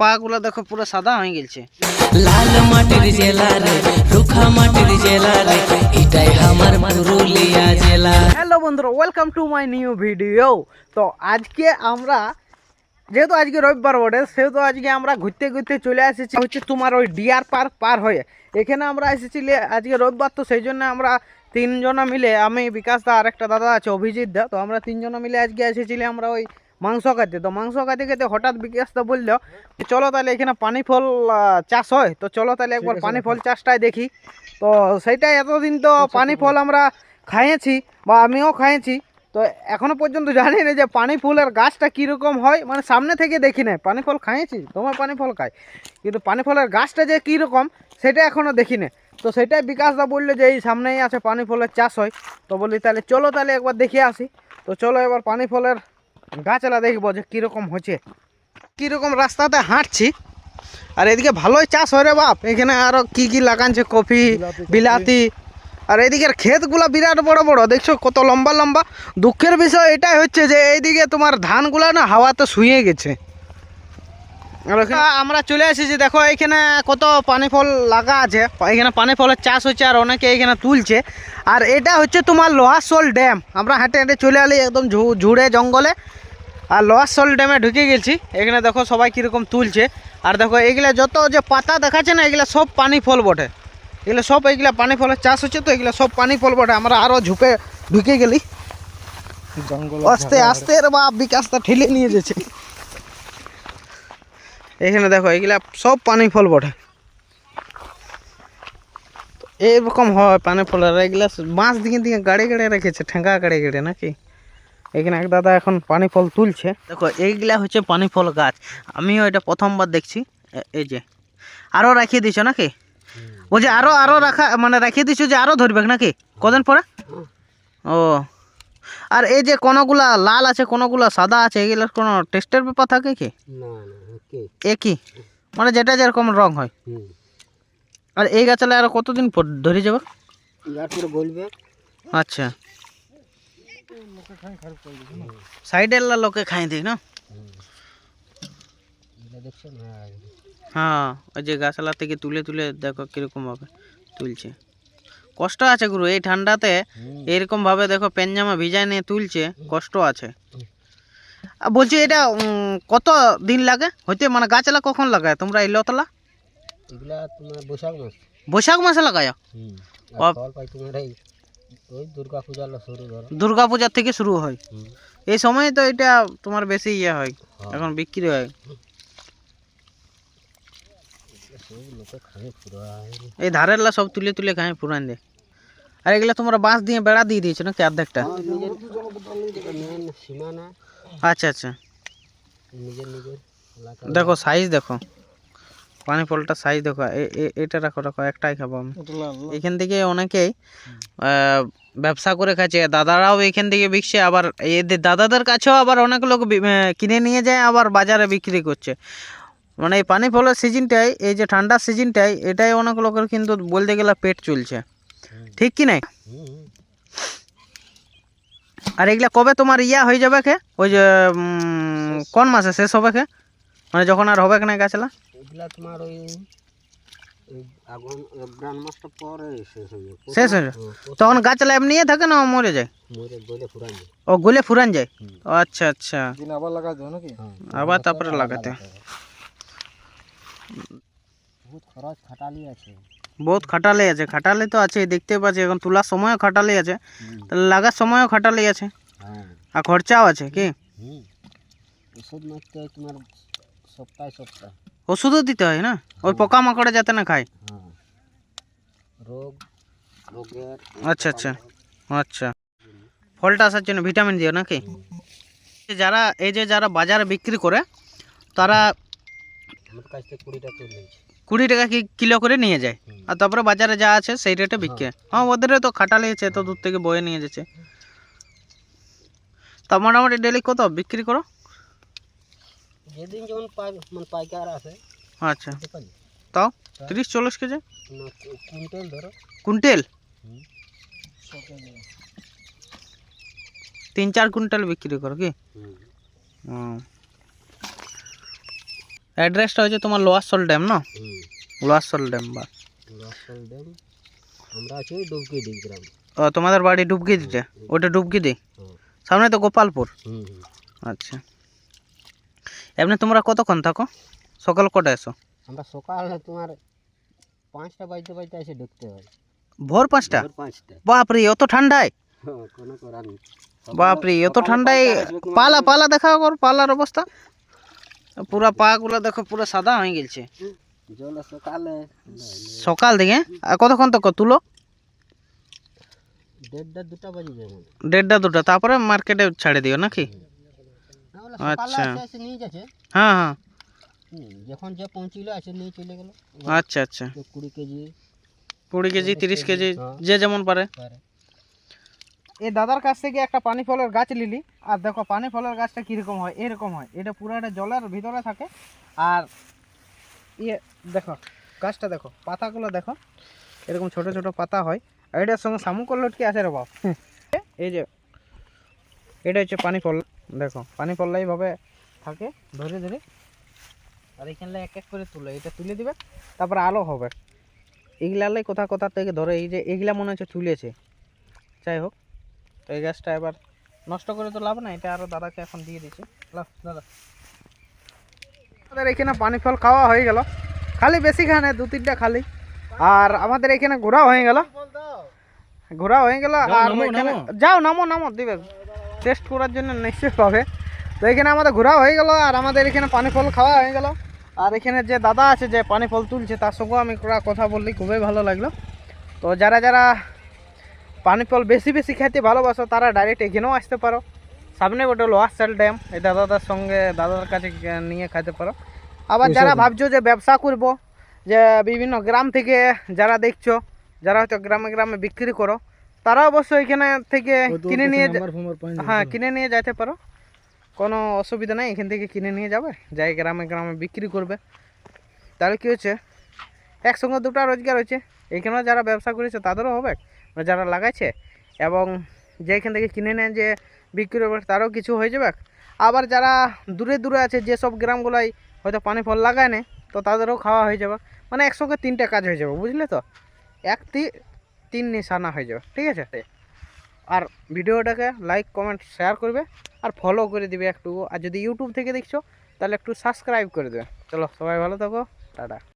পা গুলো দেখো পুরো সাদা হয়ে গেছে। লাল মাটির জেলা রে রুখা মাটির জেলা রে এটাই আমার পুরুলিয়া জেলা। হ্যালো বন্ধুরা welcome to my new video তো আজকে আমরা যেহেতু আজকে রবিবার বটে সেহেতু আজকে আমরা ঘুরতে ঘুরতে চলে এসেছি হচ্ছে তোমার ওই ডিয়ার পার্ক পার হয়ে। এখানে আমরা এসেছিলি আজকে রবিবার তো সেই জন্য আমরা তিনজনা মিলে আমি বিকাশ দা আর একটা দাদা আছে অভিজিৎ দা তো আমরা তিনজনা মিলে আজকে এসেছিলি আমরা ওই মাংস খাইতে। তো মাংস খাইতে খেতে হঠাৎ বিকাশ দা বলল চলো তাহলে এখানে পানি ফল চাষ হয়। তো চলো তাহলে একবার পানি ফল চাষটাই দেখি। তো সেইটাই এতদিন তো পানি ফল আমরা খাইয়েছি বা আমিও খাইয়েছি। তো এখনও পর্যন্ত জানি না যে পানি ফুলের গাছটা কীরকম হয়। মানে সামনে থেকে দেখি নাই। পানি ফল খাইয়েছি তোমার পানি ফল খাই। কিন্তু পানি ফলের গাছটা যে কীরকম সেটা এখনও দেখি না তো সেটাই বিকাশদা বলল যে এই সামনেই আছে পানি ফলের চাষ হয়। তো বলি তাহলে চলো তাহলে একবার দেখে আসি। তো চলো এবার পানি ফলের গাছলা দেখব যে কীরকম হচ্ছে। কীরকম রাস্তাতে হাঁটছি। আর এদিকে ভালোই চাষ হয় রে বাপ। এখানে আরও কি কি লাগানছে কফি বিলাতি। আর এদিকের ক্ষেতগুলো বিরাট বড় বড়। দেখছ কত লম্বা লম্বা। দুঃখের বিষয় এটাই হচ্ছে যে এইদিকে তোমার ধানগুলো না হাওয়াতে শুয়ে গেছে। আমরা চলে এসেছি দেখো এখানে কত পানি ফল লাগা আছে। এখানে পানি ফলের চাষ হচ্ছে আর অনেকে এখানে তুলছে। আর এটা হচ্ছে তোমার লোহাসোল ড্যাম। আমরা হেঁটে হেঁটে চলে এলি একদম ঝুড়ে জঙ্গলে। আর লোহাসোল ড্যামে ঢুকে গেছি। এখানে দেখো সবাই কীরকম তুলছে। আর দেখো এগুলা যত যে পাতা দেখাচ্ছে না এগুলা সব পানি ফল বটে। এগুলো সব এইগুলা পানি ফলের চাষ হচ্ছে তো এগুলো সব পানি ফল বটে। আমরা আরও ঝুপে ঢুকে গেলি। জঙ্গল আস্তে আস্তে বাপ বিকাশটা ঠেলে নিয়ে যাচ্ছে। এখানে দেখো, এগুলা সব পানি ফল বটে। তো এইরকম হয় পানি ফলের এগুলা বাঁশ দিকে দিকে গাড়ি গাড়ি রেখেছে, ঠেঙ্গা গাড়ি গাড়ি নাকি? এখানে এক দাদা এখন পানি ফল তুলছে। দেখো এইগুলা হচ্ছে পানি ফল গাছ। আমিও এটা প্রথমবার দেখছি। এই যে আরও রাখিয়ে দিছো নাকি? বলছে আরও আরও রাখা মানে রাখিয়ে দিছো যে আরও ধরবে নাকি? কদিন পরে? ও, আর এই যে কোনোগুলা লাল আছে, কোনোগুলা সাদা আছে, এগুলোর কোনো টেস্টের ব্যাপার থাকে কি? না। একই। মানে যেটা যেরকম রং হয়। আর এই গাছালে আর কতদিন পর ধরে যাবে? আচ্ছা। সাইডের লোকে খাই দিই না? হ্যাঁ ওই যে গাছালা থেকে তুলে তুলে দেখো কীরকম ভাবে তুলছে। কষ্ট আছে গুরু এই ঠান্ডাতে এরকম ভাবে দেখো পেনজামা ভিজায় নিয়ে তুলছে কষ্ট আছে। বলছি এটা কত দিন লাগে? হইতে মানে গাছলা কখন লাগায়? তোমরা এই লতলা? এগুলা তোমার বৈশাখ মাস। বৈশাখ মাসে লাগায়? দুর্গা পূজার থেকে শুরু হয়। এই সময় তো এটা তোমার বেশি ইয়ে হয় এখন বিক্রি হয়। এই ধারেরলা সব তুলে তুলে খায় পুরান দিয়ে। আর এগুলো তোমরা বাঁশ দিয়ে বেড়া দিয়ে দিয়েছ নাকি অর্ধেকটা? নিজের আচ্ছা আচ্ছা। নিজের নিজের এলাকা দেখো সাইজ দেখো। পানি ফলটা সাইজ দেখো। এ- এ- এটা রাখো রাখো একটাই খাব আমি। এখান থেকে অনেকেই ব্যবসা করে খাচ্ছে। দাদারাও এখান থেকে বিকছে আবার এদের দাদাদের কাছেও আবার অনেক লোক কিনে নিয়ে যায় আবার বাজারে বিক্রি করছে। মানে এই পানি ফলের সিজনটাই এই যে ঠান্ডার সিজনটাই এটাই অনেক লোকের কিন্তু বলতে গেলে পেট চলছে। ঠিক কি নাই হুম আর এগুলা কবে তোমার ইয়া হয়ে যাবে খে ওই যে উম, কোন মাসে শেষ হবে খে মানে যখন আর হবে না গাছলা এগুলা তোমার ওই ওই আগুন অগ্রাণ মাসটা পরে শেষ হয়ে যাবে শেষ হয়ে যাবে তখন গাছলা এমনিই থাকে না মরে যায় মরে গলে ফুরান যায় ও গুলে ফুরান যায় হুম। ও আচ্ছা আচ্ছা দিন আবার লাগা যাও নাকি আবার তারপরে লাগাতে বহুত খরচ খাটালি আছে বহুত খাটালে আছে। খাটালে তো আছে দেখতে পাচ্ছি এখন তোলার সময়ও খাটালে আছে। তাহলে লাগার সময়ও খাটালে আছে। হ্যাঁ। আর খরচাও আছে কি? ওষুধ মারতে হয় তোমার সপ্তাহে সপ্তাহে। ওষুধও দিতে হয় না? ওই পোকা মাকড়ে যাতে না খায়? হ্যাঁ। রোগ রোগের আচ্ছা আচ্ছা। আচ্ছা। ফলটা আসার জন্য ভিটামিন দিও নাকি? যারা এই যে যারা বাজারে বিক্রি করে তারা আমার কাছ থেকে কুড়ি টাকা কি কিলো করে নিয়ে যায়। আর তারপরে বাজারে যা আছে সেই রেটে বিক্রি হ্যাঁ। ওদের তো খাটালে আছে তো দূর থেকে বয়ে নিয়ে যাচ্ছে। তা মোটামুটি ডেলি কত বিক্রি করো? যেদিন যেমন মানে পাইকার আছে। আচ্ছা। তাও? তিরিশ চল্লিশ কেজি? কুইন্টাল ধরো। কুইন্টেল? তিন চার কুইন্টাল বিক্রি করো কি? হুম। অ্যাড্রেসটা হচ্ছে তোমার লোয়ারসল ড্যাম না? হুম। লোয়ারসল ড্যাম বা। রাস্তাল ড্যাম আমরা আছি ডুবকি ডিগ গ্রাম। ও তোমাদের বাড়ি ডুবকি দিতে ওটা ডুবকি দি সামনে তো গোপালপুর। আচ্ছা। এমনি তোমরা কতক্ষণ থাকো? সকাল কটা এসো? আমরা সকালে তোমার পাঁচটা বাজতে বাজতে এসে ঢুকতে হয়। ভোর পাঁচটা? বাপরে অত ঠান্ডায়? বাপরে এত ঠান্ডায় পালা পালা দেখা কর পালার অবস্থা। পুরা পা গুলো দেখো পুরো সাদা হয়ে গেছে সকালে সকাল থেকে? আর কতক্ষণ তক তুলো? দেড়টা দুটা বাজে যাবে দেড়টা দুটা। তারপরে মার্কেটে ছাড়ে দিও নাকি? আচ্ছা। হ্যাঁ হ্যাঁ। যখন যে পৌঁছিলো এসে নিয়ে চলে গেল। আচ্ছা আচ্ছা। কুড়ি কেজি। কুড়ি কেজি তিরিশ কেজি হ্যাঁ। যে যেমন পারে। পারে। এই দাদার কাছ থেকে একটা পানি ফলের গাছ নিলি আর দেখো পানি ফলের গাছটা কীরকম হয়, এরকম হয়। এটা পুরাটা জলের ভিতরে থাকে। আর ইয়ে দেখো, গাছটা দেখো, পাতাগুলো দেখো, এরকম ছোট ছোট পাতা হয়। আর এটার সঙ্গে শামুকল লটকে আছে রে বাপ। এই যে, এটা হচ্ছে পানি ফল, দেখো, পানি ফলটা এইভাবে থাকে, ধরে ধরে। আর এখানে এক এক করে তুলে, এটা তুলে দিবে, তারপরে আলো হবে। এগুলালাই কোথা কোথা থেকে ধরে, এই যে এগুলা মনে হচ্ছে তুলেছে। যাই হোক তো এই গাছটা এবার নষ্ট করে তো লাভ না এটা আরও দাদাকে এখন দিয়ে দিচ্ছি দাদা। আমাদের এখানে পানি ফল খাওয়া হয়ে গেল। খালি বেশি খানে দু তিনটা খালি। আর আমাদের এখানে ঘোরা হয়ে গেল। ঘোরা হয়ে গেল আর এখানে যাও নামো নামো দিবে। টেস্ট করার জন্য নিশ্চয়ই পাবে। তো এখানে আমাদের ঘোরা হয়ে গেল আর আমাদের এখানে পানি ফল খাওয়া হয়ে গেল। আর এখানে যে দাদা আছে যে পানি ফল তুলছে তার সঙ্গেও আমি কথা বললি খুবই ভালো লাগল। তো যারা যারা পানি ফল বেশি বেশি খেতে ভালোবাসো তারা ডাইরেক্ট এখানেও আসতে পারো। সামনে ওটা লোয়ার সেল ড্যাম এই দাদাদার সঙ্গে দাদার কাছে নিয়ে খেতে পারো। আবার যারা ভাবছ যে ব্যবসা করব যে বিভিন্ন গ্রাম থেকে যারা দেখছ যারা হয়তো গ্রামে গ্রামে বিক্রি করো তারা অবশ্যই এখানে থেকে কিনে নিয়ে হ্যাঁ কিনে নিয়ে যেতে পারো। কোনো অসুবিধা নেই এখান থেকে কিনে নিয়ে যাবে যাই গ্রামে গ্রামে বিক্রি করবে। তাহলে কী হচ্ছে? একসঙ্গে দুটো রোজগার হচ্ছে। এখানেও যারা ব্যবসা করেছে তাদেরও হবে। যারা লাগাইছে এবং যে এখান থেকে কিনে নেন যে বিক্রি করবে তারও কিছু হয়ে যাবে। আবার যারা দূরে দূরে আছে যেসব গ্রামগুলাই হয়তো পানি ফল লাগায় না তো তাদেরও খাওয়া হয়ে যাবে। মানে একসঙ্গে তিনটে কাজ হয়ে যাবে, বুঝলে তো? এক তিন নিশানা হয়ে যাবে, ঠিক আছে? আর ভিডিওটাকে লাইক কমেন্ট শেয়ার করবে আর ফলো করে দিবে একটু। আর যদি ইউটিউব থেকে দেখছ, তাহলে একটু সাবস্ক্রাইব করে দেবে। চলো, সবাই ভালো থাকো, টাটা।